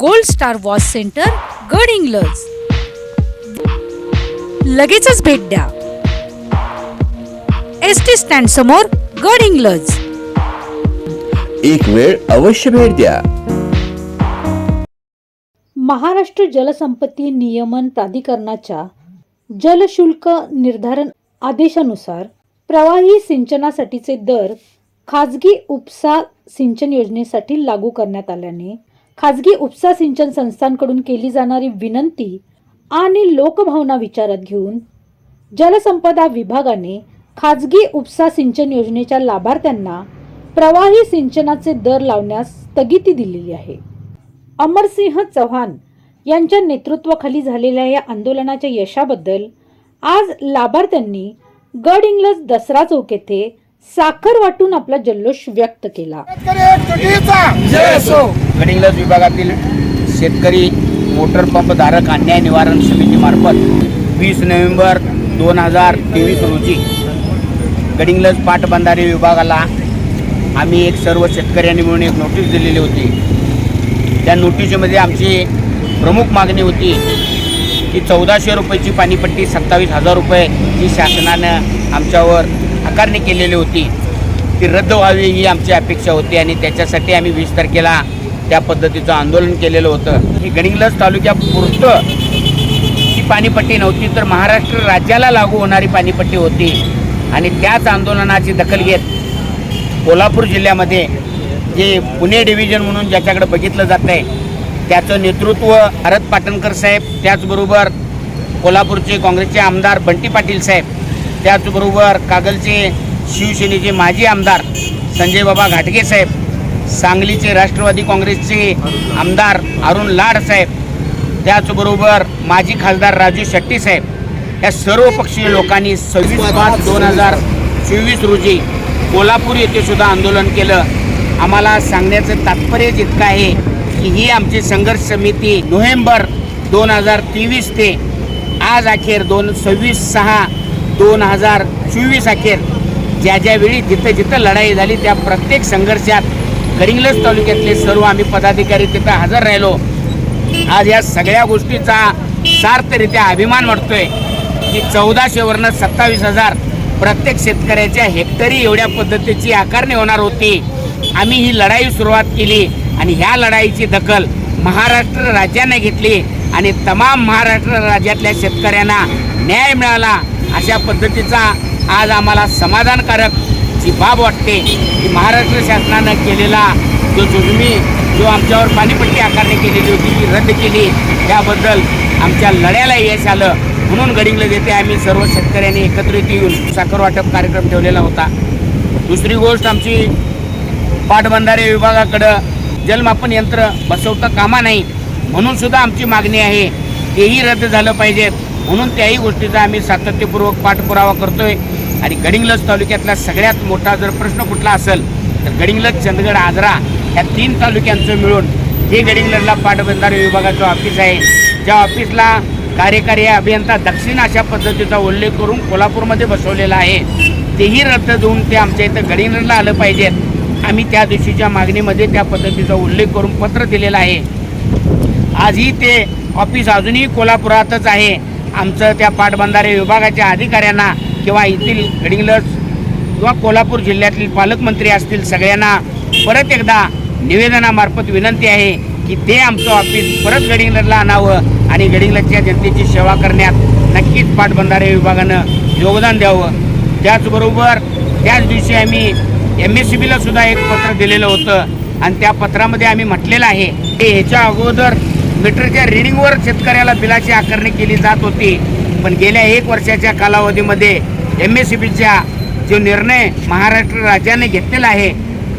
Gold star watch centre गड इंग्लज. लगेचच भेट द्या. एस टी स्टँड समोर गड इंग्लज. एक वेळ अवश्य भेट द्या. महाराष्ट्र जलसंपत्ती नियमन प्राधिकरणाच्या जलशुल्क निर्धारण आदेशानुसार प्रवाही सिंचनासाठीचे दर खाजगी उपसा सिंचन योजनेसाठी लागू करण्यात आल्याने खाजगी उपसा सिंचन संस्थांकडून केली जाणारी विनंती आणि लोकभावना विचारात घेऊन जलसंपदा विभागाने खाजगी उपसा सिंचन योजनेच्या लाभार्थ्यांना प्रवाही सिंचनाचे दर लावण्यास स्थगिती दिलेली आहे. अमरसिंह चव्हाण यांच्या नेतृत्वाखाली झालेल्या या आंदोलनाच्या यशाबद्दल आज लाभार्थ्यांनी गड इंग्लज दसरा चौक येथे साखर वाटून आपला जल्लोष व्यक्त केला. गडिंग्लज विभागातील शेतकरी मोटर पंप धारक अन्याय निवारण समितीमार्फत वीस नोव्हेंबर दोन हजार तेवीस रोजी गडिंग्लज पाटबंधारे विभागाला आम्ही एक सर्व शेतकऱ्यांनी मिळून एक नोटीस दिलेली होती. त्या नोटीसमध्ये आमची प्रमुख मागणी होती की चौदाशे रुपयाची पाणीपट्टी सत्तावीस हजार रुपये जी शासनानं आमच्यावर आकारणी केलेली होती. ती रद्द व्हावी ही आमची अपेक्षा होती आणि त्याच्यासाठी आम्ही वीस तारखेला त्या पद्धतीचं आंदोलन केलेलं होतं. ही गडिंग्लज तालुक्यापुरतं ही पाणीपट्टी नव्हती तर महाराष्ट्र राज्याला लागू होणारी पाणीपट्टी होती. आणि त्याच आंदोलनाची दखल घेत कोल्हापूर जिल्ह्यामध्ये जे पुणे डिव्हिजन म्हणून ज्याच्याकडे बघितलं जात आहे त्याचं नेतृत्व भारत पाटणकर साहेब त्याचबरोबर कोल्हापूरचे काँग्रेसचे आमदार बंटी पाटील साहेब त्याचबरोबर कागलचे शिवसेनेचे माजी आमदार संजय बाबा घाटगे साहेब सांगलीचे राष्ट्रवादी काँग्रेसचे आमदार अरुण लाड साहेब त्याचबरोबर माजी खासदार राजू शेट्टी साहेब या सर्व पक्षीय लोकांनी सव्वीस पाच दोन हजार चोवीस रोजी कोल्हापूर येथे सुद्धा आंदोलन केलं. आम्हाला सांगण्याचं तात्पर्य इतकं आहे की ही आमची संघर्ष समिती नोव्हेंबर दोन हजार तेवीस ते आज अखेर दोन सव्वीस सहा दोन हजार चोवीस अखेर ज्या ज्यावेळी जिथं जिथं लढाई झाली त्या प्रत्येक संघर्षात करिंगलज तालुक्यातले सर्व आम्ही पदाधिकारी तिथं हजर राहिलो. आज या सगळ्या गोष्टीचा सार्थरित्या अभिमान वाटतोय की चौदाशेवरनं सत्तावीस हजार प्रत्येक शेतकऱ्याच्या हेक्टरी एवढ्या पद्धतीची आकारणी होणार होती. आम्ही ही लढाई सुरुवात केली आणि ह्या लढाईची दखल महाराष्ट्र राज्याने घेतली आणि तमाम महाराष्ट्र राज्यातल्या शेतकऱ्यांना न्याय मिळाला. अशा पद्धतीचा आज आम्हाला समाधानकारक जी बाब वाटते की महाराष्ट्र शासनानं केलेला जो जुजमी जो आमच्यावर पाणीपट्टी आकारणी केलेली होती ती रद्द केली. त्याबद्दल आमच्या लढ्याला यश आलं. म्हणून गडिंग्लज देते आम्ही सर्व शेतकऱ्यांनी एकत्रित येऊन साखर वाटप कार्यक्रम ठेवलेला होता. दुसरी गोष्ट आमची पाटबंधारे विभागाकडं जलमापन यंत्र बसवता कामा नाही. म्हणून सुद्धा आमची मागणी आहे तेही रद्द झालं पाहिजेत. म्हणून त्याही गोष्टीचा आम्ही सातत्यपूर्वक पाठपुरावा करतोय. आणि गडिंग्लज तालुक्यातला सगळ्यात मोठा जर प्रश्न कुठला असेल तर गडिंग्लज चंदगड आजरा या तीन तालुक्यांचं मिळून हे गडिंग्लजला पाटबंधारे विभागाचं ऑफिस आहे. ज्या ऑफिसला कार्यकारी अभियंता दक्षिण अशा पद्धतीचा उल्लेख करून कोल्हापूरमध्ये बसवलेला आहे. तेही रद्द देऊन ते आमच्या इथं गडिंग्लजला आलं पाहिजेत. आम्ही त्या दिवशीच्या मागणीमध्ये त्या पद्धतीचा उल्लेख करून पत्र दिलेलं आहे. आजही ते ऑफिस अजूनही कोल्हापुरातच आहे. आमचं त्या पाटबंधारे विभागाच्या अधिकाऱ्यांना किंवा येथील गडिंग्लज किंवा कोल्हापूर जिल्ह्यातील पालकमंत्री असतील सगळ्यांना परत एकदा निवेदनामार्फत विनंती आहे की ते आमचं ऑफिस परत गडिंग्लजला आणावं आणि गडिंग्लजच्या जनतेची सेवा करण्यात नक्कीच पाटबंधारे विभागानं योगदान द्यावं. त्याचबरोबर त्याच दिवशी आम्ही एम एस सी बीला सुद्धा एक पत्र दिलेलं होतं आणि त्या पत्रामध्ये आम्ही म्हटलेलं आहे की ह्याच्या अगोदर मीटरच्या रिडिंगवर शेतकऱ्याला बिलाची आकारणी केली जात होती. पण गेल्या एक वर्षाच्या कालावधीमध्ये एम एस सी बीच्या जो निर्णय महाराष्ट्र राज्याने घेतलेला आहे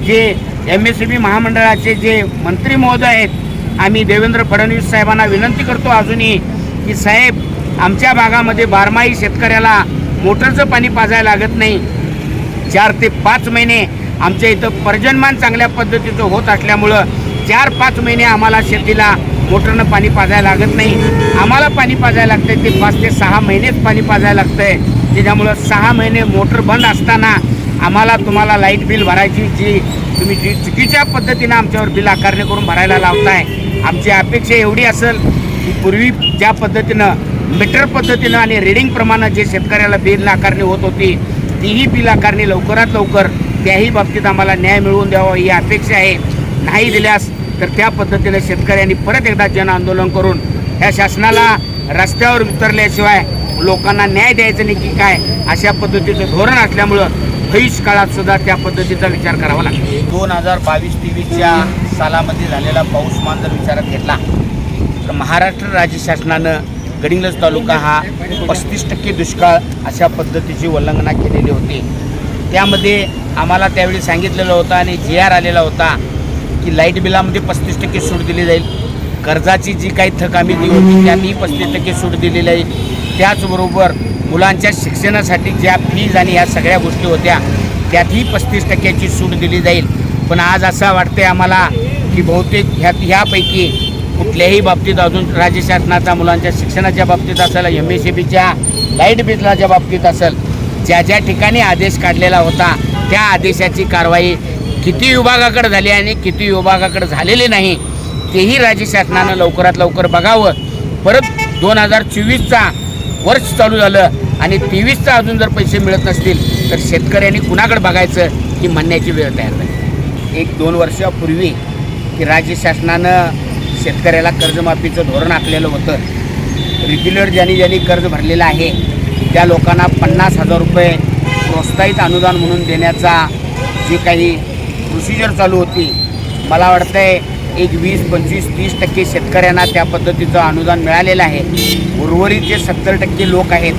जे एम एस सी बी महामंडळाचे जे मंत्री महोदय आहेत आम्ही देवेंद्र फडणवीस साहेबांना विनंती करतो अजूनही की साहेब आमच्या भागामध्ये बारमाही शेतकऱ्याला मोटरचं पाणी पाजायला लागत नाही. चार ते पाच महिने आमच्या इथं पर्जन्यमान चांगल्या पद्धतीचं होत असल्यामुळं चार पाच महिने आम्हाला शेतीला मोटरनं पाणी पाजायला लागत नाही. आम्हाला पाणी पाजायला लागतंय. ते पाच ते सहा महिनेच पाणी पाजायला लागतंय. त्याच्यामुळं सहा महिने मोटर बंद असताना आम्हाला तुम्हाला लाइट बिल भरायची जी तुम्ही जी चुकीच्या पद्धतीनं आमच्यावर बिल आकारणी करून भरायला लावताय आमची अपेक्षा एवढी असेल की पूर्वी ज्या पद्धतीनं मीटर पद्धतीनं आणि रिडिंग प्रमाणे जे शेतकऱ्याला बिल आकारणी होत होती तीही बिल आकारणी लवकरात लवकर त्याही बाबतीत आम्हाला न्याय मिळवून द्यावा ही अपेक्षा आहे. नाही दिल्यास तर त्या पद्धतीने शेतकऱ्यांनी परत एकदा जन आंदोलन करून ह्या शासनाला रस्त्यावर उतरल्याशिवाय लोकांना न्याय द्यायचं नाही की काय अशा पद्धतीचं धोरण असल्यामुळं भविष्य काळात सुद्धा त्या पद्धतीचा विचार करावा लागेल. दोन हजार बावीस तेवीसच्या सालामध्ये झालेला पाऊसमान जर विचारात घेतला तर महाराष्ट्र राज्य शासनानं गडिंगलज तालुका हा पस्तीस टक्के दुष्काळ अशा पद्धतीची उल्लंघना केलेली होती. त्यामध्ये आम्हाला त्यावेळी सांगितलेलं होतं आणि जी आर आलेला होता की लाइट बिलामध्ये पस्तीस टक्के सूट दिली जाईल. कर्जाची जी काही थक आम्ही दिली होती त्यातही पस्तीस टक्के सूट दिलेली आहे. त्याचबरोबर मुलांच्या शिक्षणासाठी ज्या फीज आणि ह्या सगळ्या गोष्टी होत्या त्यातही पस्तीस टक्क्याची सूट दिली जाईल. पण आज असं वाटते आम्हाला की बहुतेक ह्या ह्यापैकी कुठल्याही बाबतीत अजून राज्य शासनाचा मुलांच्या शिक्षणाच्या बाबतीत असेल एम एस सी बीच्या लाइट बिलाच्या बाबतीत असेल ज्या ज्या ठिकाणी आदेश काढलेला होता त्या आदेशाची कारवाई किती विभागाकडे झाली आणि किती विभागाकडे झालेले नाही तेही राज्य शासनानं लवकरात लवकर बघावं. परत दोन हजार चोवीसचा वर्ष चालू झालं आणि तेवीसचा अजून जर पैसे मिळत नसतील तर शेतकऱ्यांनी कुणाकडे बघायचं ही म्हणण्याची वेळ तयार झाली एक दोन वर्षापूर्वी की राज्य शासनानं शेतकऱ्याला कर्जमाफीचं धोरण आखलेलं होतं. रेग्युलर ज्यांनी ज्यांनी कर्ज भरलेलं आहे त्या लोकांना पन्नास हजार रुपये प्रोत्साहित अनुदान म्हणून देण्याचा जे काही प्रोसिजर चालू होती. मला वाटतंय एक वीस पंचवीस तीस टक्के शेतकऱ्यांना त्या पद्धतीचं अनुदान मिळालेलं आहे. उर्वरित जे सत्तर टक्के लोक आहेत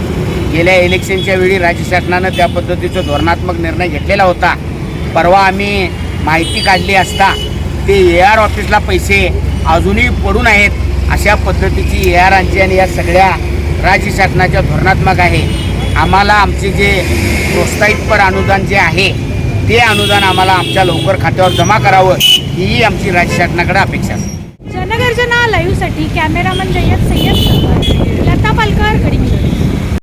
गेल्या इलेक्शनच्या वेळी राज्य शासनानं त्या पद्धतीचं धोरणात्मक निर्णय घेतलेला होता. परवा आम्ही माहिती काढली असता ते ए आर ऑफिसला पैसे अजूनही पडून आहेत अशा पद्धतीची ए आरांची आणि या सगळ्या राज्य शासनाच्या धोरणात्मक आहे. आम्हाला आमचे जे प्रोत्साहितपर अनुदान जे आहे ते अनुदान आम्हाला आमच्या लवकर खात्यावर जमा करावं ही आमची राज्य शासनाकडे अपेक्षा आहे. जनगर्जना लाईव्हसाठी कॅमेरामन जय्यद सय्यद लता पालकर घडी